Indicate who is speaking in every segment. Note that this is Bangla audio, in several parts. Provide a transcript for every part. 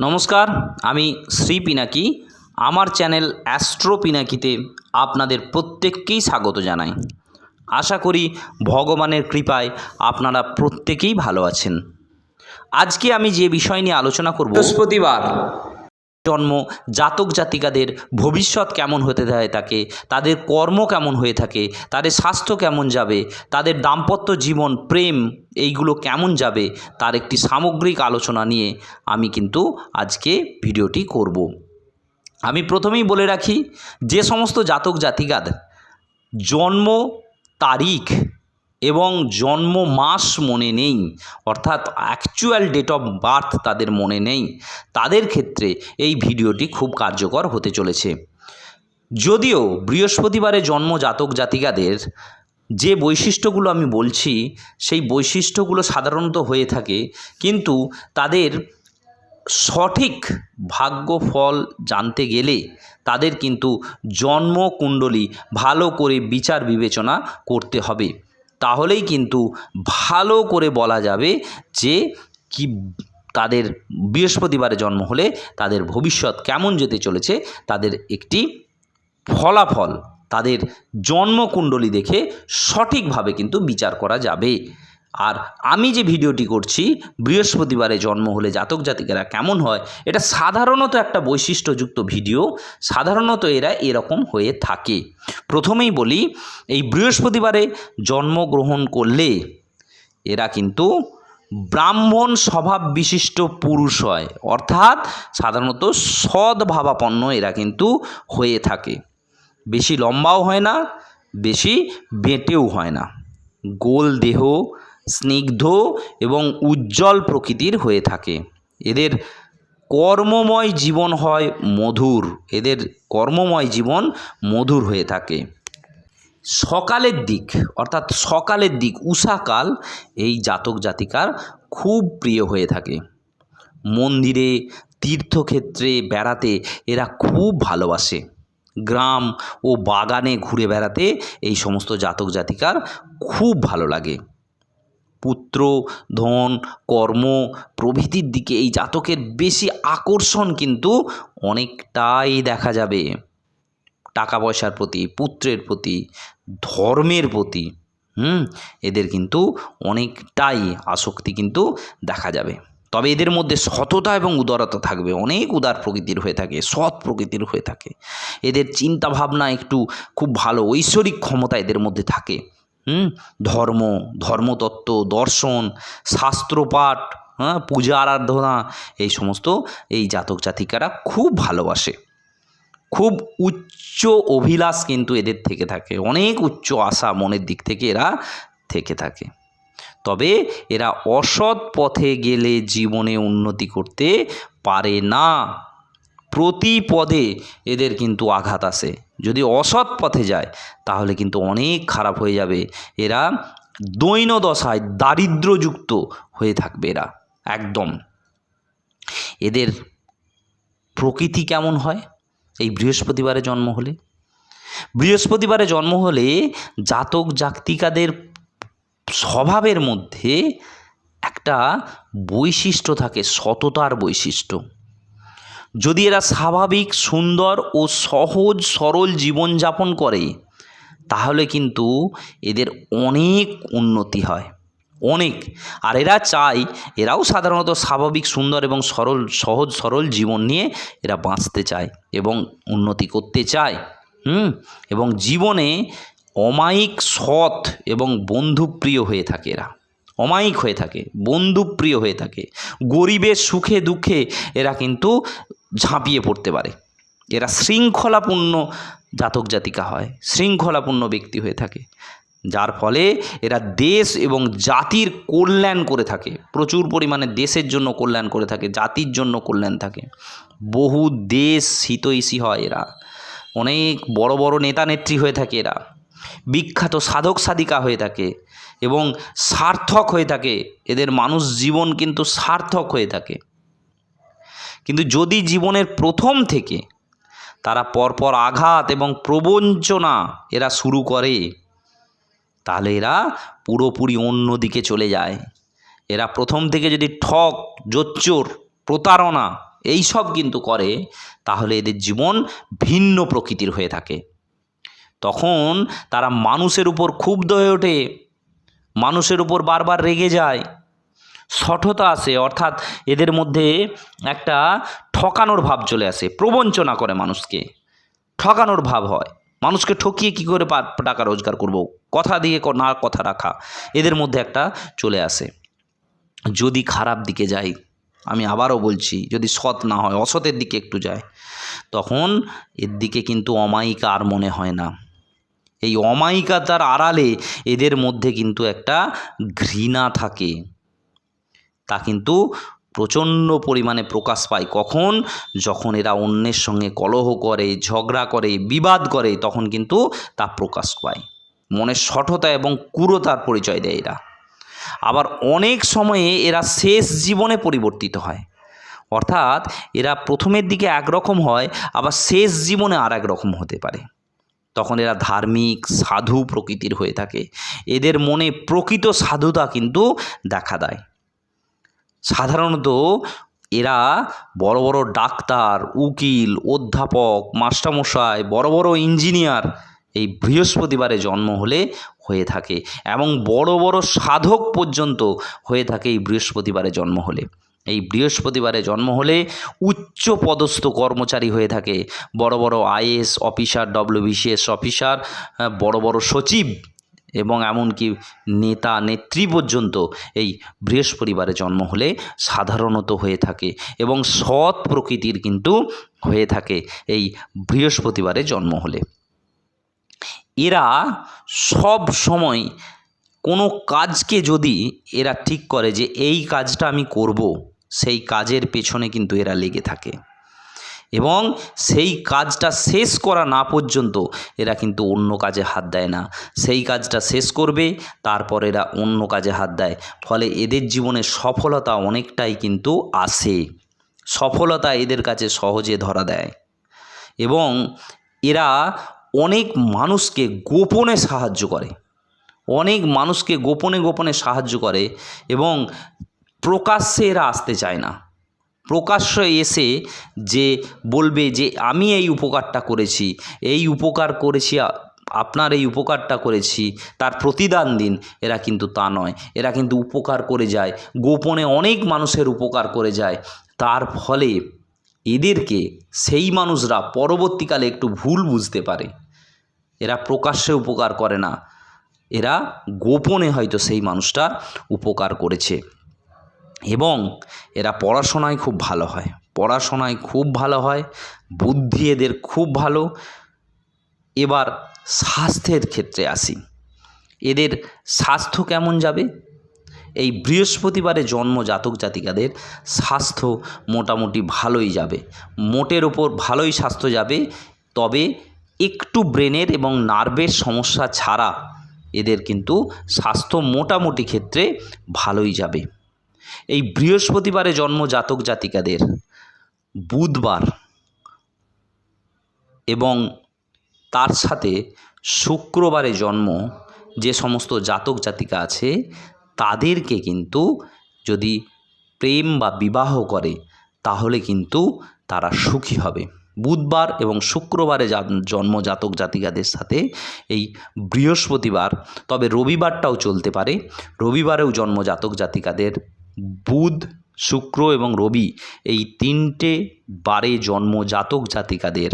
Speaker 1: নমস্কার, আমি শ্রী পিনাকি। আমার চ্যানেল অ্যাস্ট্রো পিনাকিতে আপনাদের প্রত্যেককেই স্বাগত জানাই। আশা করি ভগবানের কৃপায় আপনারা প্রত্যেকেই ভালো আছেন। আজকে আমি যে বিষয় নিয়ে আলোচনা করব বৃহস্পতিবার। জন্ম, জাতক জাতিকাদের ভবিষ্যৎ কেমন হতে থাকে থাকে তাদের কর্ম কেমন হয়ে থাকে, তাদের স্বাস্থ্য কেমন যাবে, তাদের দাম্পত্য জীবন, প্রেম এইগুলো কেমন যাবে, তার একটি সামগ্রিক আলোচনা নিয়ে আমি কিন্তু আজকে ভিডিওটি করব। আমি প্রথমেই বলে রাখি, যে সমস্ত জাতক জাতিকাদের জন্ম তারিখ এবং জন্ম মাস মনে নেই, অর্থাৎ অ্যাকচুয়াল ডেট অফ বার্থ তাদের মনে নেই। তাদের ক্ষেত্রে এই ভিডিওটি খুব কার্যকর হতে চলেছে। যদিও বৃহস্পতিবারে জন্ম জাতক জাতিকাদের যে বৈশিষ্ট্যগুলো আমি বলছি, সেই বৈশিষ্ট্যগুলো সাধারণত হয়ে থাকে, কিন্তু তাদের সঠিক ভাগ্যফল জানতে গেলে তাদের কিন্তু জন্মকুণ্ডলী ভালো করে বিচার বিবেচনা করতে হবে। তাহলেই কিন্তু ভালো করে বলা যাবে যে কি তাদের বৃহস্পতিবারে জন্ম হলে তাদের ভবিষ্যৎ কেমন যেতে চলেছে, তাদের একটি ফলাফল, তাদের জন্মকুণ্ডলী দেখে সঠিকভাবে কিন্তু বিচার করা যাবে। আর আমি যে ভিডিওটি করছি, বৃহস্পতিবারে জন্ম হলে জাতক জাতিকেরা কেমন হয়, এটা সাধারণত একটা বৈশিষ্ট্যযুক্ত ভিডিও, সাধারণত এরা এরকম হয়ে থাকে। প্রথমেই বলি, এই বৃহস্পতিবারে জন্মগ্রহণ করলে এরা কিন্তু ব্রাহ্মণ স্বভাব বিশিষ্ট পুরুষ হয়, অর্থাৎ সাধারণত সদ্ভাবাপন্ন এরা কিন্তু হয়ে থাকে। বেশি লম্বাও হয় না, বেশি বেঁটেও হয় না। গোল দেহ স্নিগ্ধ এবং উজ্জ্বল প্রকৃতির হয়ে থাকে। এদের কর্মময় জীবন হয় মধুর। এদের কর্মময় জীবন মধুর হয়ে থাকে। সকালের দিক, অর্থাৎ সকালের দিক উষাকাল এই জাতক জাতিকার খুব প্রিয় হয়ে থাকে। মন্দিরে, তীর্থক্ষেত্রে বেড়াতে এরা খুব ভালোবাসে। গ্রাম ও বাগানে ঘুরে বেড়াতে এই সমস্ত জাতক জাতিকার খুব ভালো লাগে। পুত্র, ধন, কর্ম প্রভৃতির দিকে এই জাতকের বেশি আকর্ষণ কিন্তু অনেকটাই দেখা যাবে। টাকা পয়সার প্রতি, পুত্রের প্রতি, ধর্মের প্রতি, হুম? এদের কিন্তু অনেকটাই আসক্তি কিন্তু দেখা যাবে। তবে এদের মধ্যে সততা এবং উদারতা থাকবে, অনেক উদার প্রকৃতির হয়ে থাকে, সৎ প্রকৃতির হয়ে থাকে। এদের চিন্তা ভাবনা একটু খুব ভালো, ঐশ্বরিক ক্ষমতা এদের মধ্যে থাকে। হুম? ধর্ম, ধর্মতত্ত্ব, দর্শন, শাস্ত্রপাঠ হ্যাঁ পূজা, আরাধনা, এই সমস্ত এই জাতক জাতিকারা খুব ভালোবাসে। খুব উচ্চ অভিলাষ কিন্তু এদের থেকে থাকে। অনেক উচ্চ আশা মনের দিক থেকে এরা থেকে থাকে। তবে এরা অসৎ পথে গেলে জীবনে উন্নতি করতে পারে না। প্রতি পদে এদের কিন্তু আঘাত আসে। যদি অসৎ পথে যায়, তাহলে কিন্তু অনেক খারাপ হয়ে যাবে। এরা দৈন দশায় দারিদ্র্যযুক্ত হয়ে থাকবে এরা, একদম। এদের প্রকৃতি কেমন হয়? এই বৃহস্পতিবারে জন্ম হলে? বৃহস্পতিবারে জন্ম হলে জাতক জাতিকাদের স্বভাবের মধ্যে একটা বৈশিষ্ট্য থাকে, সততার বৈশিষ্ট্য। যদি এরা স্বাভাবিক, সুন্দর ও সহজ, সরল জীবনযাপন করে, তাহলে কিন্তু এদের অনেক উন্নতি হয়। অনেক। আর এরা চায় এরাও সাধারণত স্বাভাবিক, সুন্দর এবং সরল, সহজ, সরল জীবন নিয়ে এরা বাঁচতে চায় এবং উন্নতি করতে চায়। হুম? এবং জীবনে অমায়িক সৎ এবং বন্ধুপ্রিয় হয়ে থাকে এরা। অমায়িক হয়ে থাকে, বন্ধুপ্রিয় হয়ে থাকে। গরিবের সুখে দুঃখে এরা কিন্তু ঝাঁপিয়ে পড়তে পারে। এরা শৃঙ্খলাপূর্ণ জাতক জাতিকা হয়, শৃঙ্খলাপূর্ণ ব্যক্তি হয়ে থাকে। যার ফলে এরা দেশ এবং জাতির কল্যাণ করে থাকে। প্রচুর পরিমাণে দেশের জন্য কল্যাণ করে থাকে, জাতির জন্য কল্যাণ থাকে। বহু দেশ হিতৈষী হয় এরা। অনেক বড় বড় নেতা নেত্রী হয়ে থাকে এরা। বিখ্যাত সাধক সাধিকা হয়ে থাকে এবং সার্থক হয়ে থাকে। এদের মানুষ জীবন কিন্তু সার্থক হয়ে থাকে। কিন্তু যদি জীবনের প্রথম থেকে তারা পরপর আঘাত এবং প্রবঞ্চনা এরা শুরু করে, তাহলে এরা পুরোপুরি অন্য দিকে চলে যায়। এরা প্রথম থেকে যদি ঠক, জোচ্চোর, প্রতারণা এই সব কিন্তু করে, তাহলে এদের জীবন ভিন্ন প্রকৃতির হয়ে থাকে। তখন তারা মানুষের উপর ক্ষুব্ধ হয়ে ওঠে, মানুষের উপর বারবার রেগে যায়। সঠতা আসে অর্থাৎ এদের মধ্যে একটা ঠকানোর ভাব চলে আসে, প্রবঞ্চনা করে মানুষকে। ঠকানোর ভাব হয়। মানুষকে ঠকিয়ে কি করে টাকা রোজগার করব? কথা দিয়ে না কথা রাখা, এদের মধ্যে একটা চলে আসে। যদি খারাপ দিকে যাই, আমি আবারও বলছি, যদি সৎ না হয়, অসতের দিকে একটু যায়, তখন এর দিকে কিন্তু অমায়িকা আর মনে হয় না। এই অমায়িকাতার আড়ালে এদের মধ্যে কিন্তু একটা ঘৃণা থাকে। তা কিন্তু প্রচণ্ড পরিমাণে প্রকাশ পায়। কখন? যখন এরা অন্যের সঙ্গে কলহ করে, ঝগড়া করে, বিবাদ করে, তখন কিন্তু তা প্রকাশ পায়। মনের সঠতা এবং কুরতার পরিচয় দেয় এরা। আবার অনেক সময়ে এরা শেষ জীবনে পরিবর্তিত হয়। অর্থাৎ এরা প্রথমের দিকে একরকম হয়, আবার শেষ জীবনে আর রকম হতে পারে। তখন এরা ধার্মিক, সাধু প্রকৃতির হয়ে থাকে। এদের মনে প্রকৃত সাধুতা কিন্তু দেখা দেয়। সাধারণত এরা বড় বড় ডাক্তার, উকিল, অধ্যাপক, মাস্টারমশাই, বড় বড় ইঞ্জিনিয়ার এই বৃহস্পতিবারে জন্ম হলে হয়ে থাকে এবং বড় বড় সাধক পর্যন্ত হয়ে থাকে এই বৃহস্পতিবারে জন্ম হলে। এই বৃহস্পতিবারে জন্ম হলে উচ্চ পদস্থ কর্মচারী হয়ে থাকে। বড় বড় আইএস অফিসার, ডব্লিউবিসিএস অফিসার বড় বড় সচিব এবং এমনকি নেতা, নেত্রী পর্যন্ত এই বৃহস্পতিবারে জন্ম হলে সাধারণত হয়ে থাকে এবং সৎ প্রকৃতির কিন্তু হয়ে থাকে এই বৃহস্পতিবারে জন্ম হলে। এরা সব সময় কোনো কাজকে যদি এরা ঠিক করে যে এই কাজটা আমি করব, সেই কাজের পেছনে কিন্তু এরা লেগে থাকে। এবং সেই কাজটা শেষ করা না পর্যন্ত এরা কিন্তু অন্য কাজে হাত দেয় না। সেই কাজটা শেষ করবে, তারপর এরা অন্য কাজে হাত দেয়। ফলে এদের জীবনে সফলতা অনেকটাই কিন্তু আসে। সফলতা এদের কাছে সহজে ধরা দেয়। এবং এরা অনেক মানুষকে গোপনে সাহায্য করে। অনেক মানুষকে গোপনে গোপনে সাহায্য করে এবং প্রকাশ্যে এরা আসতে চায় না। প্রকাশ্যে এসে যে বলবে যে আমি এই উপকারটা করেছি, এই উপকার করেছি আপনার এই উপকারটা করেছি, তার প্রতিদান দিন, এরা কিন্তু তা নয়। এরা কিন্তু উপকার করে যায়। গোপনে অনেক মানুষের উপকার করে যায়। তার ফলে এদেরকে সেই মানুষরা পরবর্তীকালে একটু ভুল বুঝতে পারে। এরা প্রকাশ্যে উপকার করে না। এরা গোপনে হয়তো সেই মানুষটার উপকার করেছে। এবং এরা পড়াশোনায় খুব ভালো হয়। পড়াশোনায় খুব ভালো হয়, বুদ্ধি এদের খুব ভালো। এবার স্বাস্থ্যের ক্ষেত্রে আসি। এদের স্বাস্থ্য কেমন যাবে? এই বৃহস্পতিবারে জন্ম জাতক জাতিকাদের স্বাস্থ্য মোটামুটি ভালোই যাবে। মোটের ওপর ভালোই স্বাস্থ্য যাবে, তবে একটু ব্রেনের এবং নার্ভের সমস্যা ছাড়া এদের কিন্তু স্বাস্থ্য মোটামুটি ক্ষেত্রে ভালোই যাবে। এই বৃহস্পতিবারে জন্ম জাতক জাতিকাদের। বুধবার এবং তার সাথে শুক্রবারে জন্ম যে সমস্ত জাতক জাতিকা আছে, তাদেরকে কিন্তু যদি প্রেম বা বিবাহ করে, তাহলে কিন্তু তারা সুখী হবে। বুধবার এবং শুক্রবারে জন্ম জাতক জাতিকাদের সাথে এই বৃহস্পতিবার, তবে রবিবারটাও চলতে পারে। রবিবারেও জন্ম জাতক জাতিকাদের বুধ, শুক্র এবং রবি এই তিনটে বারে জন্ম জাতক জাতিকাদের।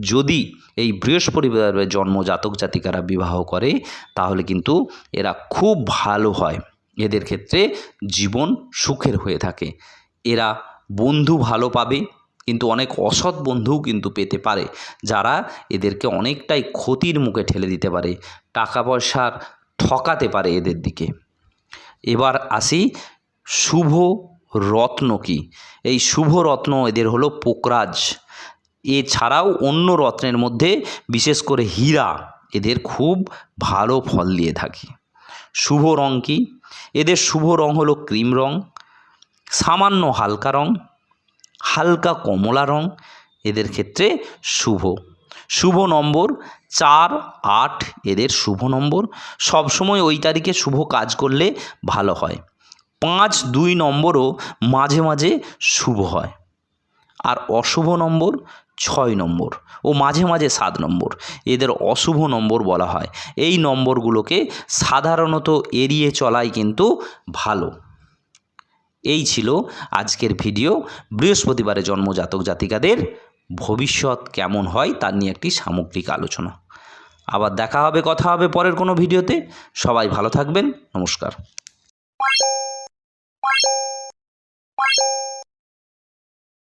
Speaker 1: যদি এই বৃহস্পতিবারে জন্ম জাতক জাতিকারা বিবাহ করে, তাহলে কিন্তু এরা খুব ভালো হয়। এদের ক্ষেত্রে জীবন সুখের হয়ে থাকে। এরা বন্ধু ভালো পাবে, কিন্তু অনেক অসৎ বন্ধুও কিন্তু পেতে পারে, যারা এদেরকে অনেকটাই ক্ষতির মুখে ঠেলে দিতে পারে, টাকা পয়সার ঠকাতে পারে এদের দিকে। এবার আসি শুভ রত্ন কি? এই শুভ রত্ন এদের হলো পোকরাজ। এছাড়াও অন্য রত্নের মধ্যে বিশেষ করে হীরা এদের খুব ভালো ফল দিয়ে থাকে। শুভ রং কি? এদের শুভ রং হলো ক্রিম রং, সামান্য হালকা রং, হালকা কমলা রং, এদের ক্ষেত্রে শুভ। শুভ নম্বর, চার আট এদের শুভ নম্বর। সবসময় ওই তারিখে শুভ কাজ করলে ভালো হয়। পাঁচ দুই নম্বরও মাঝে মাঝে শুভ হয়। আর অশুভ নম্বর ছয় নম্বর ও মাঝে মাঝে সাত নম্বর। এদের অশুভ নম্বর বলা হয়। এই নম্বরগুলোকে সাধারণত এড়িয়ে চলাই কিন্তু ভালো। এই ছিল আজকের ভিডিও। বৃহস্পতিবারে জন্মজাতক জাতিকাদের ভবিষ্যৎ কেমন হয় তার নিয়ে একটি সামগ্রিক আলোচনা। আবার দেখা হবে, কথা হবে পরের কোনো ভিডিওতে। সবাই ভালো থাকবেন। নমস্কার।